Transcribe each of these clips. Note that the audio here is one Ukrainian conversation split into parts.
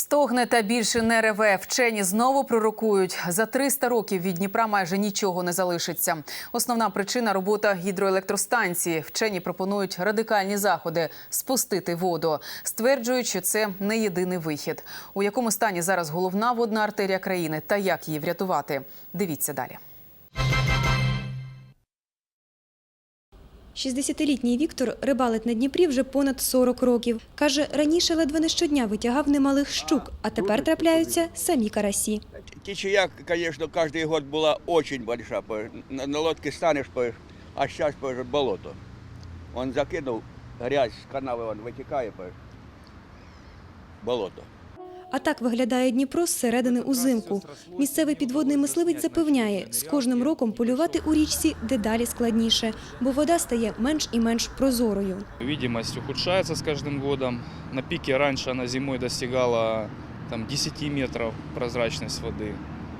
Стогне та більше не реве. Вчені знову пророкують. За 300 років від Дніпра майже нічого не залишиться. Основна причина робота гідроелектростанції. Вчені пропонують радикальні заходи спустити воду. Стверджують, що це не єдиний вихід. У якому стані зараз головна водна артерія країни та як її врятувати? Дивіться далі. 60-літній Віктор рибалить на Дніпрі вже понад 40 років. Каже, раніше ледве не щодня витягав немалих щук, а тепер трапляються самі карасі. Течія, конечно, каждый год была очень большая. по- На, на лодке станешь, по- а сейчас по- болото. Он закинул грязь с канавы, он вытекает, по- болото. А так виглядає Дніпро зсередини узимку. Місцевий підводний мисливець запевняє, з кожним роком полювати у річці дедалі складніше, бо вода стає менш і менш прозорою. Видимость ухудшається з кожним годом. На піки раніше вона зимою досягала там, 10 метрів прозрачность воды,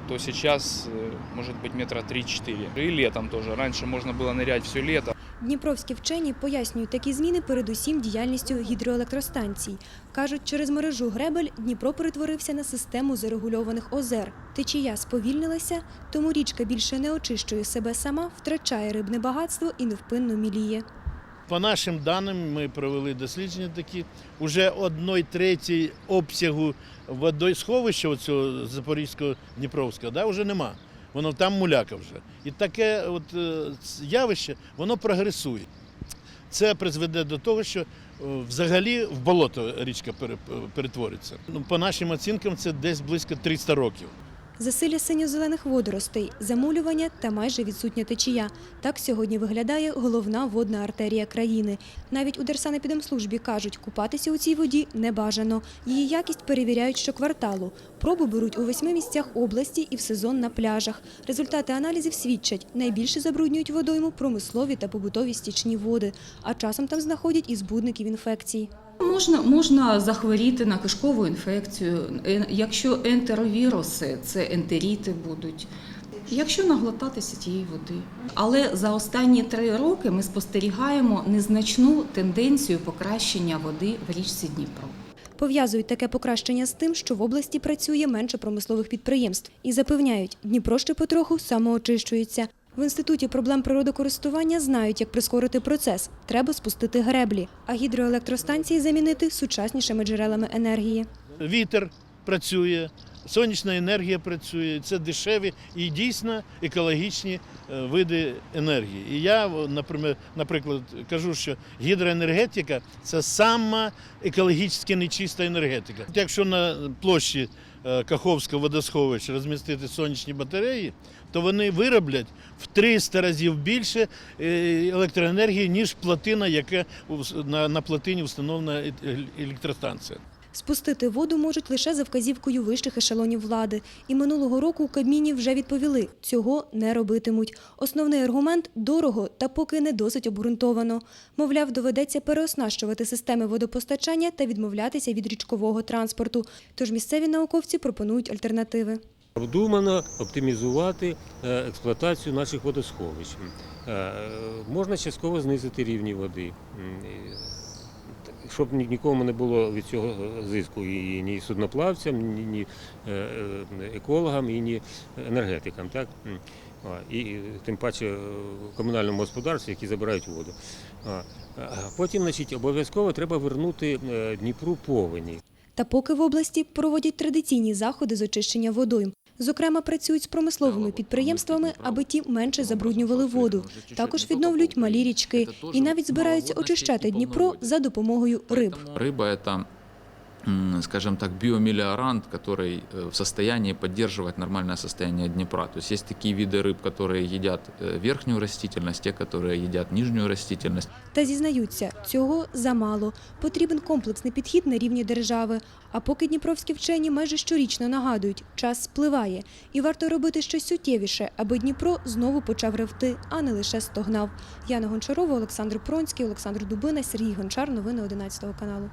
то сейчас э, может быть метра 3-4. И летом тоже. Раньше можно было нырять все лето. Дніпровські вчені пояснюють такі зміни передусім діяльністю гідроелектростанцій. Кажуть, через мережу гребель Дніпро перетворився на систему зарегульованих озер. Течія сповільнилася, тому річка більше не очищує себе сама, втрачає рибне багатство і невпинно міліє. По нашим даним, ми провели дослідження такі. Уже одної третій обсягу водосховища оцього Запорізького Дніпровського да, вже нема. Воно там муляка вже. І таке от, е, явище воно прогресує. Це призведе до того, що е, взагалі в болото річка перетвориться. Ну, по нашим оцінкам, це десь близько 300 років. Засилля синьо-зелених водоростей, замулювання та майже відсутня течія. Так сьогодні виглядає головна водна артерія країни. Навіть у Держсанепідемслужбі кажуть, купатися у цій воді не бажано. Її якість перевіряють щокварталу. Проби беруть у восьми місцях області і в сезон на пляжах. Результати аналізів свідчать, найбільше забруднюють водойму промислові та побутові стічні води, а часом там знаходять і збудників інфекцій. Можна, можна захворіти на кишкову інфекцію. Е, Якщо ентеровіруси, це ентеріти будуть. Якщо наглотатися тієї води. Але за останні три роки ми спостерігаємо незначну тенденцію покращення води в річці Дніпро. Пов'язують таке покращення з тим, що в області працює менше промислових підприємств. І запевняють, Дніпро ще потроху самоочищується. В Інституті проблем природокористування знають, як прискорити процес. Треба спустити греблі, а гідроелектростанції замінити сучаснішими джерелами енергії. Вітер працює, сонячна енергія працює. Це дешеві і дійсно екологічні е, види енергії. І я, наприклад, кажу, що гідроенергетика це сама екологічно нечиста енергетика. Якщо на площі е, Каховського водосховища розмістити сонячні батареї, то вони вироблять в 300 разів більше е, електроенергії, ніж плотина, яка на, плотині встановлена електростанція. Спустити воду можуть лише за вказівкою вищих ешелонів влади. І минулого року у Кабміні вже відповіли – цього не робитимуть. Основний аргумент – дорого та поки не досить обґрунтовано. Мовляв, доведеться переоснащувати системи водопостачання та відмовлятися від річкового транспорту. Тож місцеві науковці пропонують альтернативи. Обдумано оптимізувати е, експлуатацію наших водосховищ. Е, Можна частково знизити рівні води, щоб нікому не було від цього зиску і ні судноплавцям, ні, ні е, е, екологам, і ні енергетикам. Так? І тим паче е, комунальному господарству, які забирають воду. Потім значить, обов'язково треба вернути е, Дніпру повені. Та поки в області проводять традиційні заходи з очищення водойм. Зокрема, працюють з промисловими підприємствами, аби ті менше забруднювали воду. Також відновлюють малі річки і навіть збираються очищати Дніпро за допомогою риб. Риба – это, м, скажем так, биомелиорант, который э, в состоянии поддерживать нормальное состояние Днепра. То есть есть такие виды рыб, которые едят э, верхнюю растительность, те, которые едят нижнюю растительность. Та зізнаються, цього замало. Потрібен комплексний підхід на рівні держави. А поки дніпровські вчені майже щорічно нагадують, час спливає. І варто робити щось суттєвіше, аби Дніпро знову почав ревти, а не лише стогнав. Яна Гончарова, Олександр Пронський, Олександр Дубина, Сергій Гончар. Новини 11 каналу.